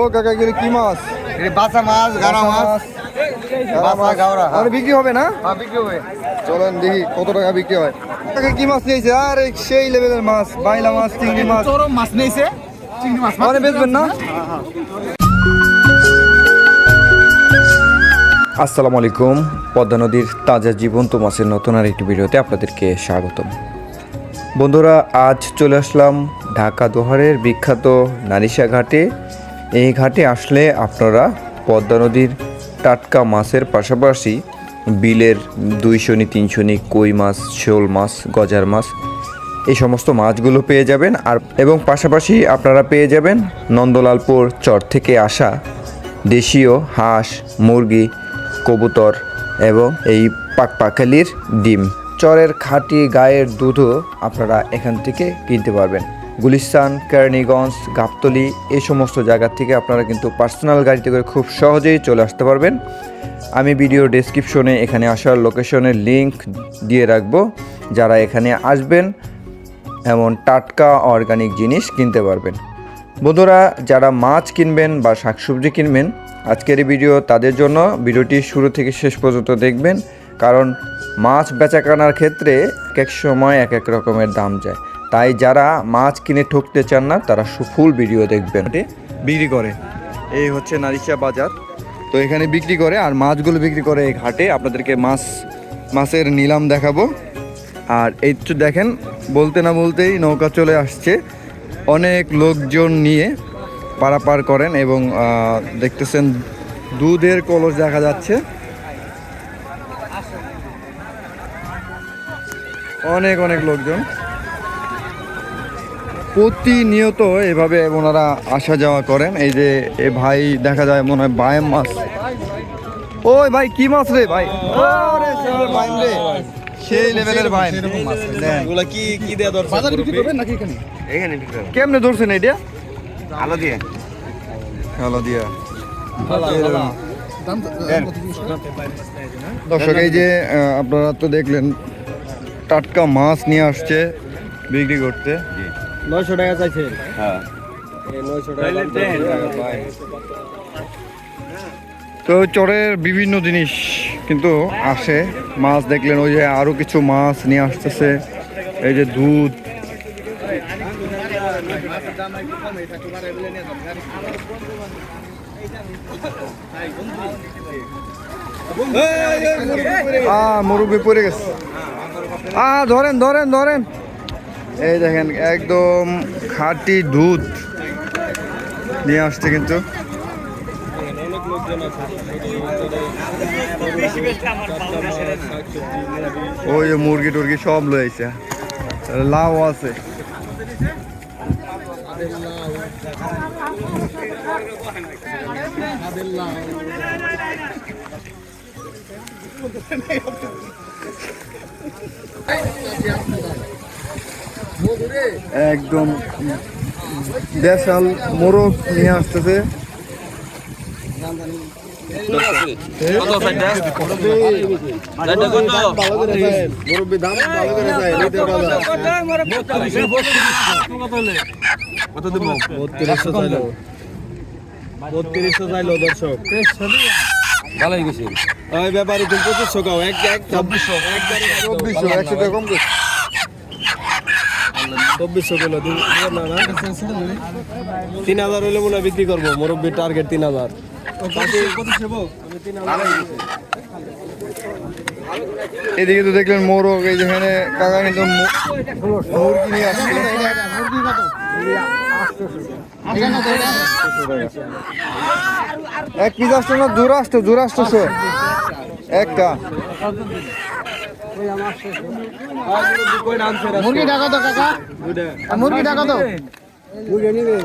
ও কাকা এগুলো কি মাছ? বাচ্চা মাছ গাড়া মাছ। আর বিক্রি হবে না? হ্যাঁ, বিক্রি হবে। চলেন দেখি কত টাকা বিক্রি হয়। কাকা কি মাছ নিয়েছে আরে সেই লেভেলের মাছ বাইলা মাছ চিংড়ি মাছ। চরম মাছ নিয়েছে। চিংড়ি মাছ মানে বেচবেন না? আসসালামু আলাইকুম। পদ্মা নদীর তাজা জীবন্ত মাছের নতুন আর একটি ভিডিওতে আপনাদেরকে স্বাগতম। বন্ধুরা আজ চলে আসলাম ঢাকা দোহারের বিখ্যাত নারিশা ঘাটে। এই ঘাটে আসলে আপনারা পদ্মা নদীর টাটকা মাছের পাশাপাশি বিলের দুইশনি, তিনশনি, কই মাছ, শোল মাছ, গজার মাছ, এই সমস্ত মাছগুলো পেয়ে যাবেন। আর এবং পাশাপাশি আপনারা পেয়ে যাবেন নন্দলালপুর চর থেকে আসা দেশীয় হাঁস, মুরগি, কবুতর এবং এই পাকপাখালির ডিম। চরের খাঁটি গায়ের দুধও আপনারা এখান থেকে কিনতে পারবেন। গুলিস্তান, কেরানীগঞ্জ, গাবতলি, এই সমস্ত জায়গা থেকে আপনারা কিন্তু পার্সোনাল গাড়িতে করে খুব সহজেই চলে আসতে পারবেন। আমি ভিডিও ডেসক্রিপশনে এখানে আসার লোকেশনের লিংক দিয়ে রাখব, যারা এখানে আসবেন এমন টাটকা অর্গানিক জিনিস কিনতে পারবেন। বন্ধুরা, যারা মাছ কিনবেন বা শাকসবজি কিনবেন, আজকের ভিডিও তাদের জন্য। ভিডিওটি শুরু থেকে শেষ পর্যন্ত দেখবেন, কারণ মাছ বেচা কেনার ক্ষেত্রে এক এক সময় এক এক রকমের দাম যায়। তাই যারা মাছ কিনে ঠকতে চান না, তারা ফুল ভিডিও দেখবেন। বিক্রি করে। এই হচ্ছে নারিশা বাজার। তো এখানে বিক্রি করে আর মাছগুলো বিক্রি করে এই ঘাটে। আপনাদেরকে মাছ, মাছের নিলাম দেখাবো। আর এই তো দেখেন, বলতে না বলতেই নৌকা চলে আসছে। অনেক লোকজন নিয়ে পারাপার করেন এবং দেখতেছেন দুধের কলস দেখা যাচ্ছে। অনেক অনেক লোকজন। প্রতিনিয়ত এভাবে ওনারা আসা যাওয়া করেন। এই যে এ ভাই দেখা যায় মনে হয় বায়াম মাছ। ওই ভাই কি মাছ রে ভাই? রে। সেই লেভেলের নেন। এগুলা কি কি দেয়া দরকার বাজার বিক্রি করবেন নাকি এখানে? এখানে বিক্রি হবে। কেমনে ধরছেন এইটা আলো দিয়ে। হ্যালো দিয়া। দর্শক এই যে আপনারা তো দেখলেন টাটকা মাছ নিয়ে আসছে বিক্রি করতে। নয়শো টাকা চাইছে। হ্যাঁ। নয়শো তো চরের বিভিন্ন জিনিস কিন্তু আসে মাছ দেখলেন ওই যে আরও কিছু মাছ নিয়ে আসতেছে। এই যে দুধ। আ মুরব্বি পড়ে গেছে। আ ধরেন ধরেন ধরেন। এই দেখেন, একদম খাঁটি দুধ নিয়ে আসছে কিন্তু। ওই মুরগি টুরগি সব লয়েছে লাউ আছে। একদম দেশাল মোরগ নিয়ে আসতেছে। বত্রিশশো চাইলো দর্শক ভালোই গেছে ওই ব্যাপারে তুমি পঁচিশশো কাও এক এক চব্বিশশো। চব্বিশশো একশো টাকা কম করে চব্বিশশো কিলো তিন হাজার হইলে মনে বিক্রি করব। মুরব্বীর টার্গেট তিন হাজার। এদিকে তো দেখলেন মোরগ, এই যেখানে কাকা কিন্তু এক পিস আসতো না দূর আসতো দূর আসতেছে একটা।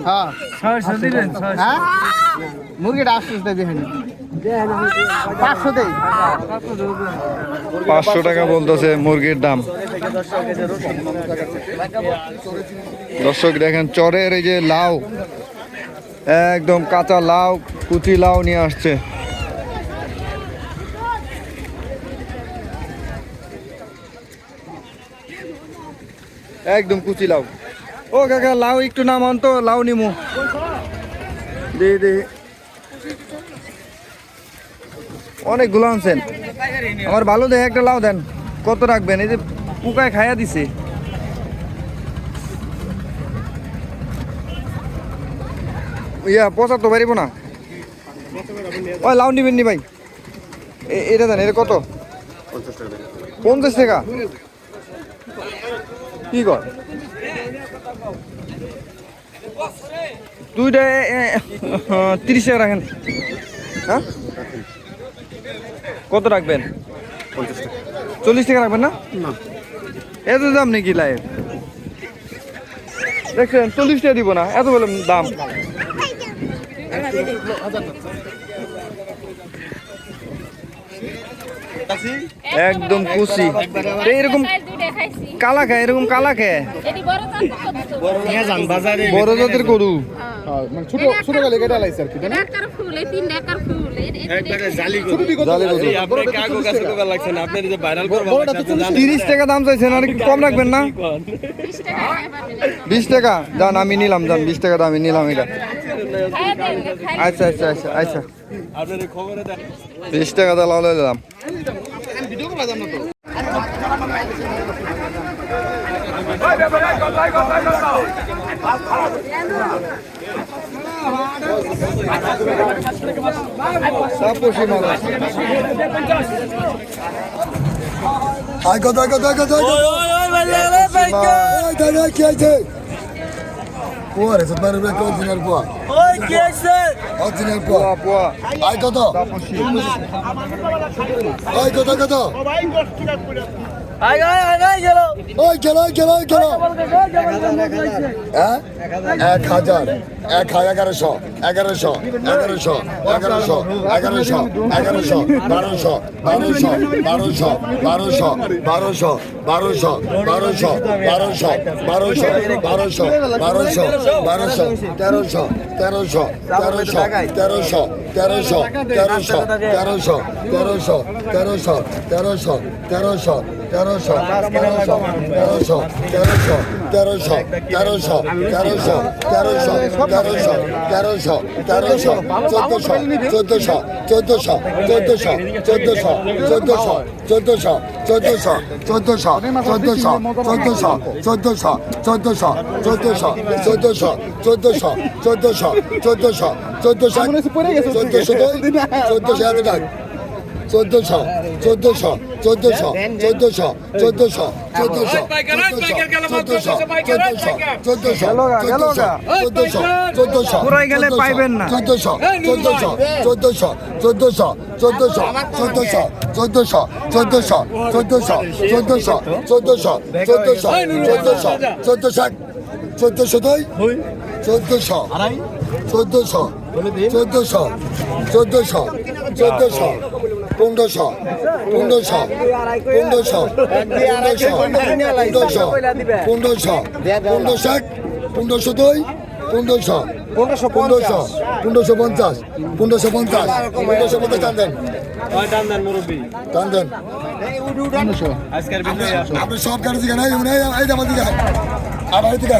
হ্যাঁ। হ্যাঁ? পাঁচশো টাকা বলতেছে মুরগির দাম। দর্শক, দেখেন, চরের এই যে লাউ, একদম কাঁচা লাউ, কুচি লাউ নিয়ে আসছে। একদম কুচি লাউ। ও কাকা, লাউ একটু নামান তো, লাউ নিমু। দে দে। অনেকগুলো আনছেন। আমার ভালো দেখে একটা লাউ দেন। কত রাখবেন? এই যে পোকায় খাইয়া দিছে। ইয়া পচা তো পারিব না? ওই লাউ নিবেন নি ভাই। এটা দেন, এটা কত? পঞ্চাশ টাকা। কি কর দুইটা এ- তিরিশ টাকা রাখেন। হ্যাঁ? কত রাখবেন? চল্লিশ টাকা রাখবেন না? এত দাম নাকি লাইভ দেখছেন চল্লিশ টাকা দিব না এত বলে দাম। একদম এরকম দুইটা খাইছি কালা খায় এরকম কালা খায়? বড় জাতের গরু? মানে টাকা। দাম চাইছেন আর কি কম না? 20 টাকা আমি নিলাম জান 20 টাকা দামে নিলাম এটা। আচ্ছা আচ্ছা আচ্ছা আচ্ছা। বিশ টাকা দালাল করা যাবে না তো তাপসী মাছ আয় কত আয় কত আয় কত ওই দাদা কি আছে পোয়া রে সত্তর রুপিয়া কেউ দিনের পোয়া? দিনের পোয়া? পোয়া আয় কত? ওই কত কত? ওই গেল ওই গেল ওই গেল হ্যাঁ এক হাজার এক এগারোশো এগারোশো এগারোশো এগারোশো এগারোশো এগারোশো বারোশো বারোশো বারোশো বারোশো বারোশো বারোশো বারোশো বারোশো বারোশো বারোশো বারোশো বারোশো তেরোশো তেরোশো তেরোশো তেরোশো তেরোশো তেরোশো তেরোশো তেরোশো তেরোশো তেরোশো তেরোশো তেরোশো তেরোশো তেরোশো তেরোশো তেরোশো তেরোশো তেরোশো তেরোশো তেরোশো তেরোশো তেরোশো চোদ্দশো চোদ্দশো চোদ্দশো চোদ্দশো চোদ্দশো চোদ্দশো চোদ্দশো চোদ্দশো চোদ্দশো চোদ্দশো চোদ্দশো চোদ্দশো চোদ্দশো চোদ্দশো চোদ্দশো চোদ্দশো চোদ্দশো চোদ্দশো চোদ্দশো মনে চোদ্দশো চোদ্দশো টাকা চোদ্দশো চোদ্দশো চোদ্দশো চোদ্দশো চোদ্দশো চোদ্দশো চোদ্দশো চোদ্দশো চোদ্দশো। চোদ্দশো চোদ্দশো গেলে পাইবেন না। চোদ্দশো চোদ্দশো চোদ্দশো চোদ্দশো চোদ্দশো চোদ্দশো চোদ্দশো চোদ্দশো চোদ্দশো চোদ্দশো চোদ্দশো চোদ্দশো চোদ্দশো চোদ্দশো চোদ্দশো দুই চোদ্দশো চোদ্দশো চোদ্দশো চোদ্দশো পনেরোশো পনেরোশো পনেরোশো পনেরোশো পনেরোশো পনেরোশো পনেরোশো এক পনেরোশো দুই পনেরোশো পনেরোশো পনেরোশো পনেরোশো পঞ্চাশ পনেরোশো পঞ্চাশ পনেরোশো পঞ্চাশ টান দেন। ওই টান দেন মুরব্বি। টান দেন। আজকের ভিডিও আপনি সব গাড়ি দিকে নাই দিকে এই দিকে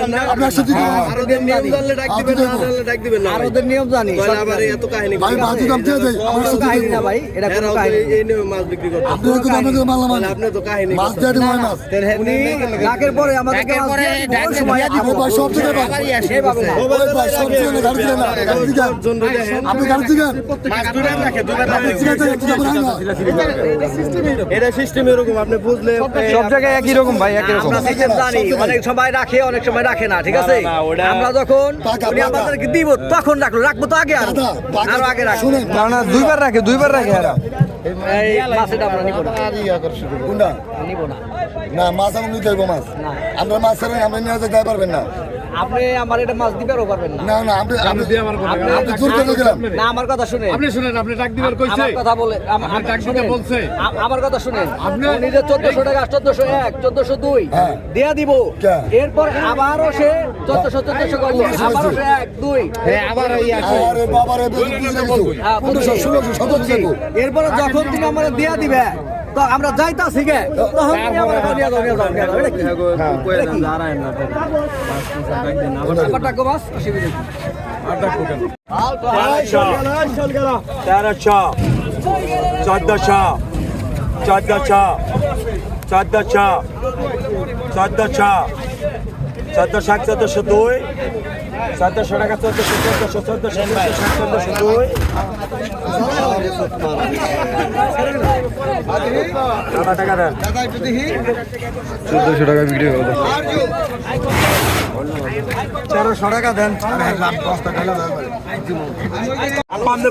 আপনি তো বুঝলে সব জায়গায় একই রকম ভাই একই রকম। অনেক সময় রাখে অনেক সময় রাখে না ঠিক আছে? আমরা যখন উনি আমাদেরকে দিব তখন রাখল রাখব তো আগে আরও। আরও আগে রাখব। শুনেন। না না দুইবার রাখে দুইবার রাখে আর এই মাছটা আমরা নিব না। কোনটা? নিব না। না মাছ আমরা নিতে হইব মাছ। আমরা মাছ ছাড়া আমরা নিয়ে যেতে পারবেন না। আপনি আমার এটা মাছ দিবারও পারবেন না। না না আপনি আমার আপনি দূর থেকে গেলাম না আমার কথা শুনে আপনি শুনেন আপনি ডাক দিবার কইছে। আমার কথা বলে আমার ডাক দিতে বলছে। আমার কথা শুনেন। আপনি নিজে 1400 টাকা 1401 1402 দেয়া দিব। এরপর আবারও সে 1400 1400 2 হ্যাঁ আবার এই আছে আরে বাবা হ্যাঁ, এরপর যখন তুমি আমার দেয়া দিবে তো আমরা যাইতাছি গে। হ্যাঁ, হ্যাঁ, হ্যাঁ, তেরোশো। চোদ্দশো। চোদ্দশো। চোদ্দশো। চোদ্দশো। চোদ্দশো চোদ্দশো দুই। চোদ্দশো টাকা চোদ্দশো চোদ্দশো চোদ্দশো চোদ্দশো দুই। চোদ্দশো টাকা বিক্রি হলো তেরোশো টাকা দেন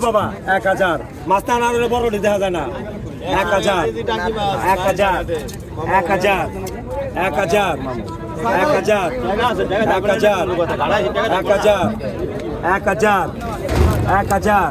বাবা এক হাজার মাছটা না দিলে বড় দেখা যায় না এক হাজার এক হাজার এক হাজার এক হাজার এক হাজার এক হাজার এক হাজার এক হাজার এক হাজার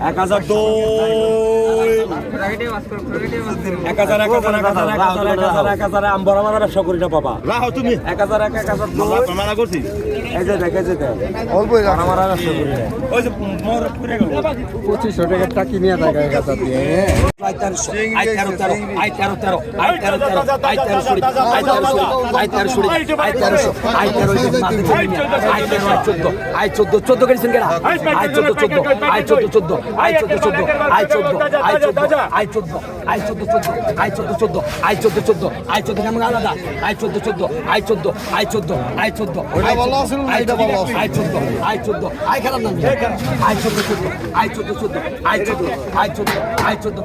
এক হাজার দুই এক হাজার এক হাজার এক হাজার এক হাজার এক হাজার এক হাজার আমি বড় ব্যবসা করি না বাবা রাহো তুমি এক হাজার এক এক হাজার মানা করছি এই যে দেখ এই যে দেখ অল্প আমার ব্যবসা করি ওই যে মোর পুরে গেল পঁচিশশো টাকা টাকি নিয়ে থাকে এক হাজার দিয়ে আই তেরোশো আই তেরো তেরো আই তেরো তেরো আই তেরো তেরো আই তেরো আই তেরো সুড়ি আই তেরো সুড়ি আই তেরোশো আই তেরো আই তেরো আই চোদ্দ আই চোদ্দ চোদ্দ কেটেছেন কেনা আই চোদ্দ চোদ্দ আই চোদ্দ চোদ্দ আই চোদ্দ আই চোদ্দ আই চোদ্দ আই চোদ্দ আই চোদ্দ চোদ্দ আই চোদ্দ চোদ্দ আই চোদ্দ চোদ্দ আই চোদ্দ কেমন আলাদা আই চোদ্দ চোদ্দ আই চোদ্দ আই চোদ্দ আই চোদ্দ আই চোদ্দ আই চোদ্দ আই চোদ্দ আই নাম আই চোদ্দ চোদ্দ আই চোদ্দ চোদ্দ আই চোদ্দ আই চোদ্দ আই চোদ্দ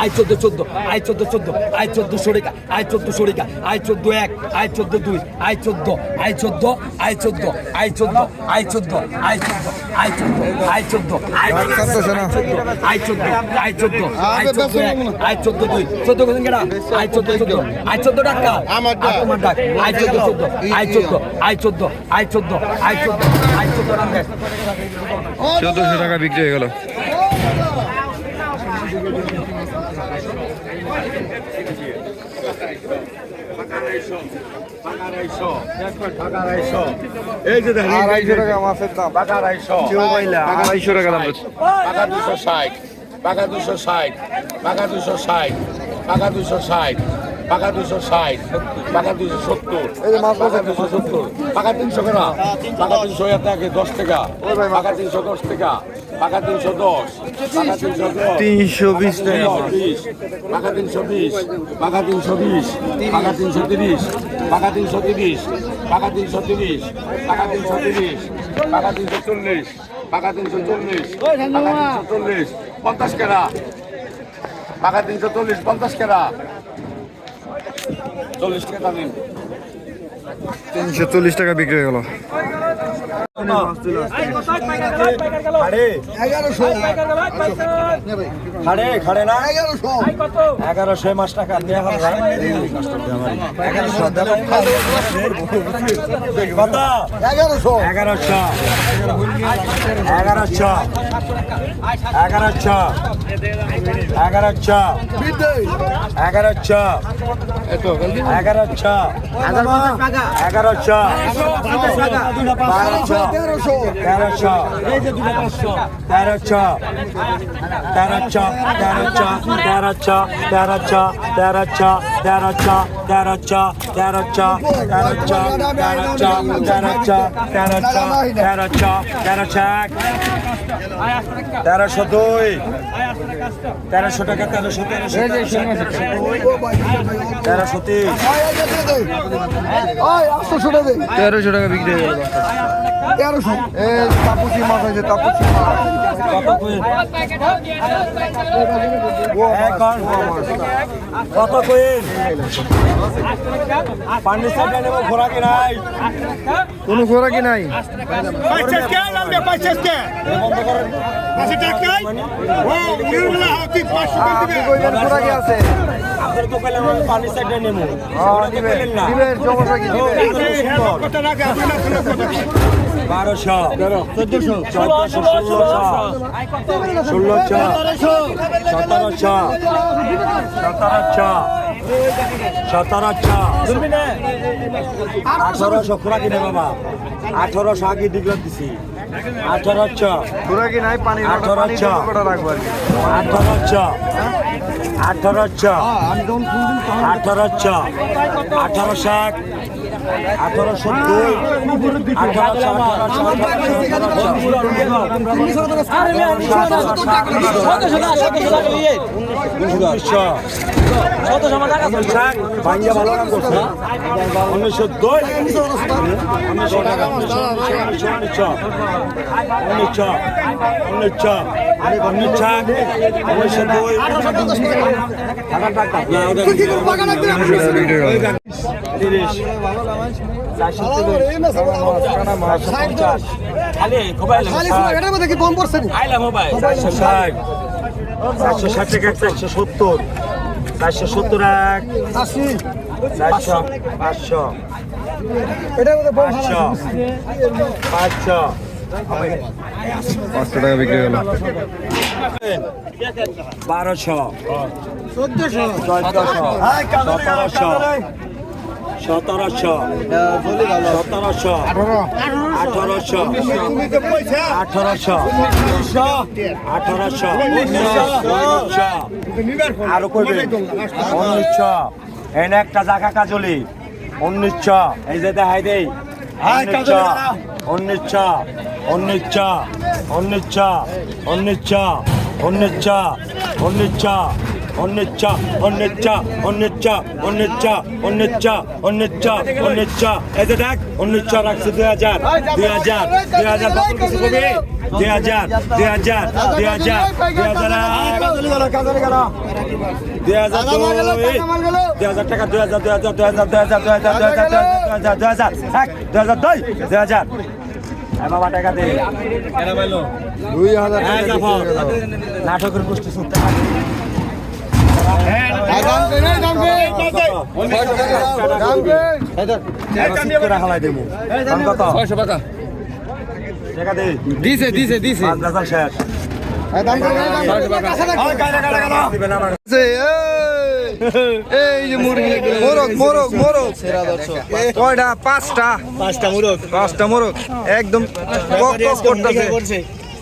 আই চোদ্দ চোদ্দ আই চোদ্দ চোদ্দ আই চোদ্দ সরিকা আই চোদ্দ সরিকা আই চোদ্দ এক আই চোদ্দ দুই আই চোদ্দ আই চোদ্দ আই চোদ্দ আই চোদ্দ আই চোদ্দ আই চোদ্দ আই চোদ্দ আই চোদ্দ আই চোদ্দ আই চোদ্দ আই চোদ্দ আই চোদ্দ আই চোদ্দ দুই। চোদ্দ কোথায় কেনা আই চোদ্দ চোদ্দ। আই চোদ্দ টাকা আমার আমার ডাক। আই চোদ্দ চোদ্দ। আই চোদ্দ আই চোদ্দ আই চোদ্দ আই চোদ্দ আই চোদ্দ চোদ্দশো টাকা বিক্রি হয়ে গেল। এই যে আড়াইশো টাকা মাছের দাম। টাকা আড়াইশো। আড়াইশো টাকা দাম দুশো ষাট। পাকা দুশো ষাট পাকা দুশো ষাট পাকা দুশো ষাট পাকা দুশো ষাট পাকা দুশো সত্তর পাকা দুশো সত্তর পাকা তিনশো কেনা পাকা তিনশো টাকা দশ টাকা পাকা তিনশো দশ টাকা পাকা তিনশো দশ পাকা তিনশো বিশ বিশ পাকা তিনশো বিশ পাকা তিনশো বিশ পাকা তিনশো তিরিশ পাকা তিনশো তিরিশ পাকা তিনশো তিরিশ পাকা তিনশো তিরিশ পাকা তিনশো চল্লিশ পাকা তিনশো চল্লিশ পাকা তিনশো চল্লিশ পঞ্চাশ কেরা? পাকা তিনশো চল্লিশ, পঞ্চাশ কেরা? চল্লিশ টাকা দিন তিনশো চল্লিশ টাকা বিক্রি হয়ে গেল। এগারোশো। মাস টাকা এগারোশো এগারোশো। এগারোশো। এগারোশো। এগারোশো। এগারোশো। এগারোশো। এগারোশো। এগারোশো। বারোশো। তেরোশো তেরোশো তেরোশো তেরোশো তেরোশো তেরোশো তেরোশো তেরোশো তেরোশো তেরোশো তেরোশো তেরোশো তেরোশো তেরোশো তেরোশো তেরোশো এক তেরোশো দুই তেরোশো টাকা তেরোশো তেরোশো তেরোশো তিন তেরোশো টাকা বিক্রি হয়ে গেল। তেরোশো তাপসি মাছ হয়েছে তাপসি মাছ। কত কইন? ফার্নিচার নেব ঘোরা কি নাই? কোন ঘোরা কি নাই? পঞ্চাশ কে লাগবে পঞ্চাশ কে? বন্ধ করেন ঘোরা কি আছে? আপনার তো কইলাম আমি ফার্নিচার নেব? ওরা কইলেন না? দিবেন সমস্যা কি দিবেন বারোশো। চোদ্দশো চোদ্দশো ষোলোশো। ষোলোশো সতেরোশো সতেরোশো। সতেরোশো। আঠারোশো খোরা কিনে বাবা। আঠারোশো আগে ডিগ্রি দিছি। আঠারোশো। খোরাকি নাই পানি আঠারোশো। আঠারোশো। আঠারোশো। আঠারোশো। আঠারোশো এক আঠারোশো দুই উনিশশো দুই উনিশশো টাকা উনিশশো উনিশশো উনিশশো উনিশশো উনিশশো দুই টাকা টাকা পড়ছে চারশো ষাট। চারশো ষাট থেকে চারশো সত্তর। চারশো সত্তর এক। আশি। চারশো পাঁচশো। পাঁচশো। পাঁচশো। পাঁচশো টাকা বিক্রি হলো। বারোশো। চোদ্দশো। চোদ্দশো। সতেরোশো। সতেরোশো। সতেরোশো। আঠারোশো। আঠারোশো। আঠারোশো। আরও করবে। উনিশশো। এনে একটা জায়গা কাজলি। উনিশশো। এই যে দেখাই দেই। উনিশশো। উনিশশো। উনিশশো। উনিশশো। উনিশশো। উনিশশো। উনিশশো। অন্যেচ্ছা অন্যেচ্ছা অন্যেচ্ছা অন্যেচ্ছা অন্যেচ্ছা অন্যেচ্ছা অন্যেচ্ছা এই যে দেখ অন্যেচ্ছা রাখছে দুই হাজার দুই হাজার দুই হাজার বাবুল কিছু কবি দুই হাজার দুই হাজার দুই হাজার দুই হাজার দুই হাজার টাকা দুই হাজার দুই হাজার দুই হাজার দুই হাজার দুই হাজার দুই হাজার দুই হাজার এক দুই হাজার দুই দুই হাজার বাবা টাকা দে দুই হাজার নাটকের গোষ্ঠী এই যে মুরগি। মোরগ মোরগ মোরগ কয়টা পাঁচটা পাঁচটা মুরগ। পাঁচটা মোরগ একদম করতেছে।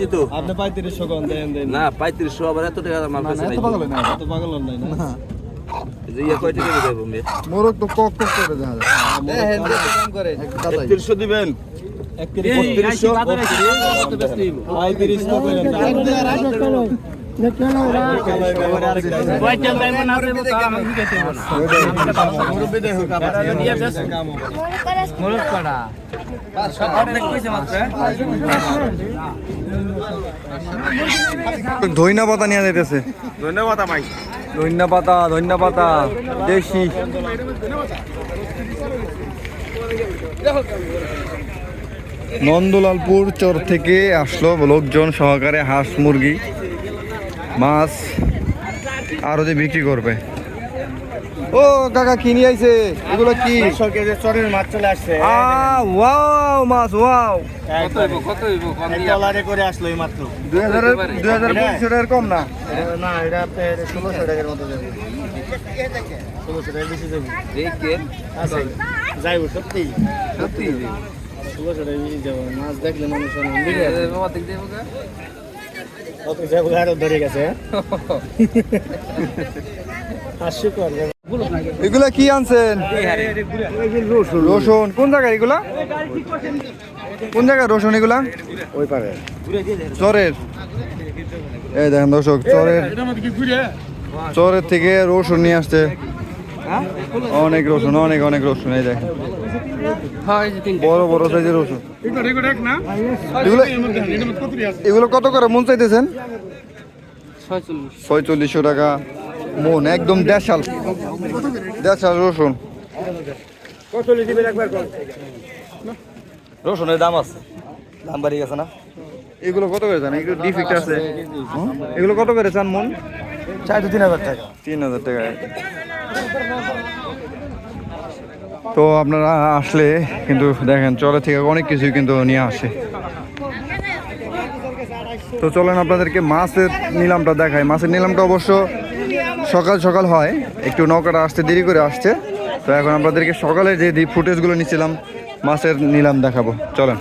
বেশি তো। আপনি পঁয়ত্রিশশো কম দেন দেন। না পঁয়ত্রিশশো আবার এত টাকা মাল কাছে নাই এত পাগল নাই না? যে ইয়া কয় টাকা দেবো মোরক তো কক কক করে দেখা যায়। হ্যাঁ, দাম করে। 3100 দিবেন? একত্রিশশো। পঁয়ত্রিশশো। পঁয়ত্রিশশো। ধইনা পাতা নিয়ে যাইতেছে। ধন্যবাদ আমাই ধন্যা পাতা ধন্যা পাতা দেশি। নন্দলালপুর চর থেকে আসলো লোকজন সহকারে হাঁস মুরগি। মাছ আরও যে বিক্রি করবে ও কাকা কি নিয়ে আইছে এগুলো কি সরকারের চরের মাছ চলে আসছে আ ওয়াও মাছ ওয়াও ডলারে করে আসলো এই মাত্র দুই হাজার দুই হাজার পঁচিশশো টাকার কম না না এটা ষোলোশো টাকার মতো যাবে ষোলোশো টাকা বেশি যাবে আছে যাইব সত্যি সত্যি ষোলোশো টাকা বেশি যাব মাছ দেখলে মানুষ অনেক এগুলা কি আনছেন? রসুন। কোন জায়গায় এগুলা? কোন জায়গায় রসুন এগুলা? চরের। চরের থেকে রসুন নিয়ে আসছে। অনেক রসুন অনেক অনেক রসুন এই দেখেন। বড় বড় সাইজের রসুন। এগুলো এগুলো কত করে মন চাইতেছেন? ছয়চল্লিশশো টাকা মন একদম দেশাল। দেশাল রসুন। রসুনের দাম আছে। দাম বাড়ি গেছে না? এগুলো কত করে চান? এগুলো ডিফেক্ট আছে। এগুলো কত করে চান মন? চার তিন হাজার টাকা। তিন হাজার টাকা। তো আপনারা আসলে কিন্তু দেখেন, চলে থেকে অনেক কিছু কিন্তু নিয়ে আসে। তো চলেন আপনাদেরকে মাছের নিলামটা দেখায় মাছের নিলামটা অবশ্য সকাল সকাল হয়, একটু নৌকাটা আসতে দেরি করে আসছে। তো এখন আপনাদেরকে সকালে যে ফুটেজগুলো নিচ্ছিলাম, মাছের নিলাম দেখাবো। চলেন।